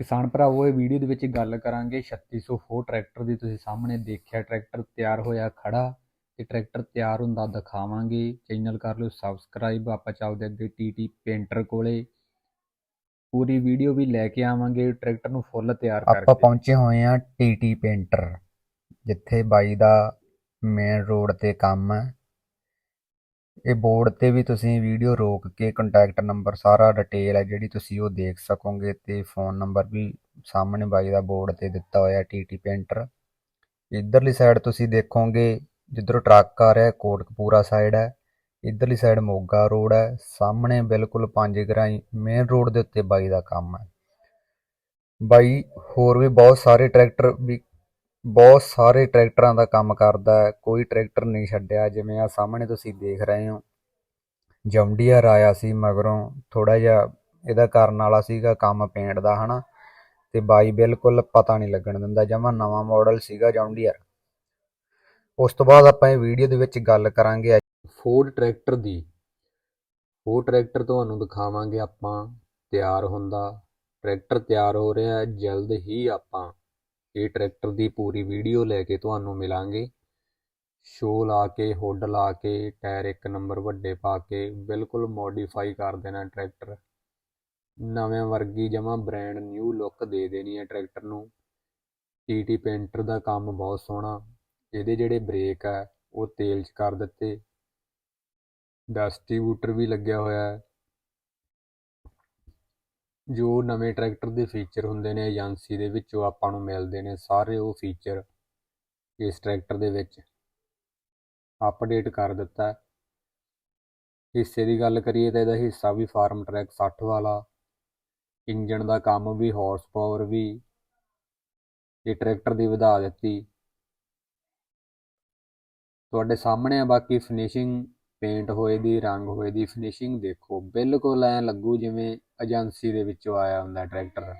ਕਿਸਾਨ ਭਰਾਵੋ ਇਹ ਵੀਡੀਓ ਦੇ ਵਿੱਚ ਗੱਲ ਕਰਾਂਗੇ 3604 ਟਰੈਕਟਰ ਦੀ। ਤੁਸੀਂ ਸਾਹਮਣੇ ਦੇਖਿਆ ਟਰੈਕਟਰ ਤਿਆਰ ਹੋਇਆ ਖੜਾ ਤੇ ਟਰੈਕਟਰ ਤਿਆਰ ਹੁੰਦਾ ਦਿਖਾਵਾਂਗੇ। ਚੈਨਲ ਕਰ ਲਿਓ ਸਬਸਕ੍ਰਾਈਬ। ਆਪਾਂ ਚੱਲਦੇ ਅੱਗੇ ਟੀਟੀ ਪੇਂਟਰ ਕੋਲੇ। ਪੂਰੀ ਵੀਡੀਓ ਵੀ ਲੈ ਕੇ ਆਵਾਂਗੇ ਟਰੈਕਟਰ ਨੂੰ ਫੁੱਲ ਤਿਆਰ ਆਪਾਂ ਕਰਕੇ। ਪਹੁੰਚੇ ਹੋਏ ਆ ਟੀਟੀ ਪੇਂਟਰ ਜਿੱਥੇ ਬਾਈ ਦਾ ਮੇਨ ਰੋਡ ਤੇ ਕੰਮ ਹੈ। ਇਹ ਬੋਰਡ ਤੇ ਵੀ ਤੁਸੀਂ ਵੀਡੀਓ ਰੋਕ ਕੇ ਕੰਟੈਕਟ ਨੰਬਰ ਸਾਰਾ ਡਿਟੇਲ ਹੈ ਜਿਹੜੀ ਤੁਸੀਂ ਉਹ ਦੇਖ ਸਕੋਗੇ ਤੇ ਫੋਨ ਨੰਬਰ ਵੀ ਸਾਹਮਣੇ ਬਾਈ ਦਾ ਬੋਰਡ ਤੇ ਦਿੱਤਾ ਹੋਇਆ ਟੀਟੀ ਪੇਂਟਰ ਇਧਰਲੀ ਸਾਈਡ ਤੁਸੀਂ ਦੇਖੋਗੇ, ਜਿੱਧਰੋਂ ਟਰੱਕ ਆ ਰਿਹਾ, ਕੋਟਕਪੂਰਾ ਸਾਈਡ ਹੈ। ਇਧਰਲੀ ਸਾਈਡ ਮੋਗਾ ਰੋਡ ਹੈ। ਸਾਹਮਣੇ ਬਿਲਕੁਲ ਪੰਜ ਗਰਾਈ ਮੇਨ ਰੋਡ ਦੇ ਉੱਤੇ ਬਾਈ ਦਾ ਕੰਮ ਹੈ। ਬਾਈ, ਹੋਰ ਵੀ ਬਹੁਤ ਸਾਰੇ ਟਰੈਕਟਰ ਵੀ ਬਹੁਤ ਸਾਰੇ ਟਰੈਕਟਰਾਂ ਦਾ ਕੰਮ ਕਰਦਾ ਹੈ। ਕੋਈ ਟਰੈਕਟਰ ਨਹੀਂ ਛੱਡਿਆ। ਜਿਵੇਂ ਆ ਸਾਹਮਣੇ ਤੁਸੀਂ ਦੇਖ ਰਹੇ ਹੋ। ਜੌਂਡੀਅਰ ਆਇਆ ਸੀ ਮਗਰੋਂ। ਥੋੜਾ ਜਿਹਾ ਇਹਦਾ ਕਰਨ ਵਾਲਾ ਸੀਗਾ ਕੰਮ ਪੇਂਟ ਦਾ, ਹਨਾ। ਤੇ ਬਾਈ ਬਿਲਕੁਲ ਪਤਾ ਨਹੀਂ ਲੱਗਣ ਦਿੰਦਾ। ਜਮਾ ਨਵਾਂ ਮਾਡਲ ਸੀਗਾ ਜੌਂਡੀਅਰ ਉਸ ਤੋਂ ਬਾਅਦ ਆਪਾਂ ਇਹ ਵੀਡੀਓ ਦੇ ਵਿੱਚ ਗੱਲ ਕਰਾਂਗੇ ਫੋਰਡ ਟਰੈਕਟਰ ਦੀ। ਉਹ ਟਰੈਕਟਰ ਤੁਹਾਨੂੰ ਦਿਖਾਵਾਂਗੇ ਆਪਾਂ। ਤਿਆਰ ਹੁੰਦਾ। ਟਰੈਕਟਰ ਤਿਆਰ ਹੋ ਰਿਹਾ ਜਲਦ ਹੀ ਆਪਾਂ ਇਹ ਟਰੈਕਟਰ ਦੀ ਪੂਰੀ ਵੀਡੀਓ ਲੈ ਕੇ ਤੁਹਾਨੂੰ ਮਿਲਾਂਗੇ। ਸ਼ੋ ਲਾ ਕੇ ਹੁੱਡ ਲਾ ਕੇ ਟਾਇਰ ਇੱਕ ਨੰਬਰ ਵੱਡੇ ਪਾ ਕੇ, ਬਿਲਕੁਲ ਮੋਡੀਫਾਈ ਕਰ ਦੇਣਾ ਟਰੈਕਟਰ। ਨਵੇਂ ਵਰਗੀ ਜਮਾ ਬ੍ਰਾਂਡ ਨਿਊ ਲੁੱਕ ਦੇ ਦੇਣੀ ਹੈ ਟਰੈਕਟਰ ਨੂੰ। ਟੀਟੀ ਪੇਂਟਰ ਦਾ ਕੰਮ ਬਹੁਤ ਸੋਹਣਾ। ਇਹਦੇ ਜਿਹੜੇ ਬ੍ਰੇਕ ਆ, ਉਹ ਤੇਲ 'ਚ ਕਰ ਦਿੱਤੇ। ਡਿਸਟ੍ਰੀਬਿਊਟਰ ਵੀ ਲੱਗਿਆ ਹੋਇਆ ਹੈ। ਜੋ ਨਵੇਂ ਟਰੈਕਟਰ ਦੇ ਫੀਚਰ ਹੁੰਦੇ ਨੇ ਏਜੰਸੀ ਦੇ ਵਿੱਚੋਂ ਆਪਾਂ ਨੂੰ ਮਿਲਦੇ ਨੇ, ਸਾਰੇ ਉਹ ਫੀਚਰ ਇਸ ਟਰੈਕਟਰ ਦੇ ਵਿੱਚ ਅਪਡੇਟ ਕਰ ਦਿੱਤਾ ਹਿੱਸੇ ਦੀ ਗੱਲ ਕਰੀਏ ਤਾਂ ਇਹਦਾ ਹਿੱਸਾ ਵੀ ਫਾਰਮ ਟਰੈਕ 60 ਵਾਲਾ, ਇੰਜਣ ਦਾ ਕੰਮ ਵੀ ਹਾਰਸ ਪਾਵਰ ਵੀ, ਇਹ ਟਰੈਕਟਰ ਦੀ ਵਧਾ ਦਿੱਤੀ। ਤੁਹਾਡੇ ਸਾਹਮਣੇ ਆ ਬਾਕੀ ਫਿਨਿਸ਼ਿੰਗ ਪੇਂਟ ਹੋਏ ਦੀ, ਰੰਗ ਹੋਏ ਦੀ ਫਿਨਿਸ਼ਿੰਗ ਦੇਖੋ, ਬਿਲਕੁਲ ਐ ਲੱਗੂ ਜਿਵੇਂ ਏਜੰਸੀ ਦੇ ਵਿੱਚੋਂ ਆਇਆ ਹੁੰਦਾ ਟਰੈਕਟਰ।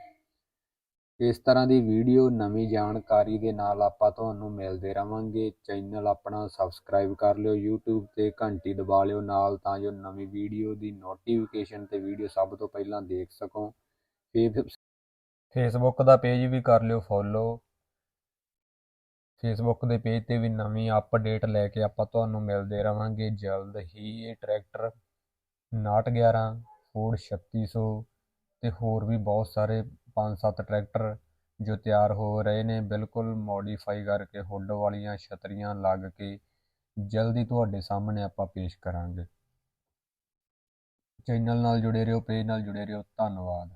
ਇਸ ਤਰ੍ਹਾਂ ਦੀ ਵੀਡੀਓ ਨਵੀਂ ਜਾਣਕਾਰੀ ਦੇ ਨਾਲ ਆਪਾਂ ਤੁਹਾਨੂੰ ਮਿਲਦੇ ਰਵਾਂਗੇ। ਚੈਨਲ ਆਪਣਾ ਸਬਸਕ੍ਰਾਈਬ ਕਰ ਲਿਓ, YouTube ਤੇ ਘੰਟੀ ਦਬਾ ਲਿਓ, ਨਾਲ ਤਾਂ ਜੋ ਨਵੀਂ ਵੀਡੀਓ ਦੀ ਨੋਟੀਫਿਕੇਸ਼ਨ ਤੇ ਵੀਡੀਓ ਸਭ ਤੋਂ ਪਹਿਲਾਂ ਦੇਖ ਸਕੋ। ਫੇਸਬੁੱਕ ਦਾ ਪੇਜ ਵੀ ਕਰ ਲਿਓ ਫੋਲੋ ਫੇਸਬੁੱਕ ਦੇ ਪੇਜ ਤੇ ਵੀ ਨਵੀਂ ਅਪਡੇਟ ਲੈ ਕੇ ਆਪਾਂ ਤੁਹਾਨੂੰ ਮਿਲਦੇ ਰਵਾਂਗੇ। ਜਲਦ ਹੀ ਇਹ ਟਰੈਕਟਰ 5911 ਫੋਰਡ 3600 ਤੇ ਹੋਰ ਵੀ ਬਹੁਤ ਸਾਰੇ 5-7 ਟਰੈਕਟਰ ਜੋ ਤਿਆਰ ਹੋ ਰਹੇ ਨੇ। ਬਿਲਕੁਲ ਮੋਡੀਫਾਈ ਕਰਕੇ ਹੁੱਡ ਵਾਲੀਆਂ ਛਤਰੀਆਂ ਲੱਗ ਕੇ ਜਲਦੀ ਤੁਹਾਡੇ ਸਾਹਮਣੇ ਆਪਾਂ ਪੇਸ਼ ਕਰਾਂਗੇ। ਚੈਨਲ ਨਾਲ ਜੁੜੇ ਰਹੋ ਪੇਜ ਨਾਲ ਜੁੜੇ ਰਹੋ। ਧੰਨਵਾਦ।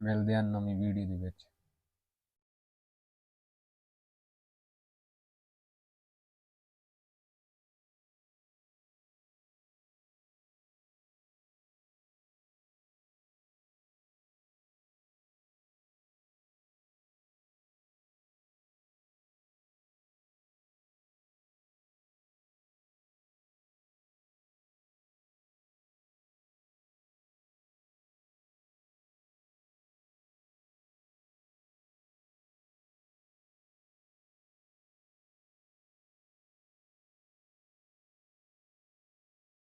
ਮਿਲਦੇ ਹਾਂ ਨਵੀਂ ਵੀਡੀਓ ਦੇ ਵਿੱਚ।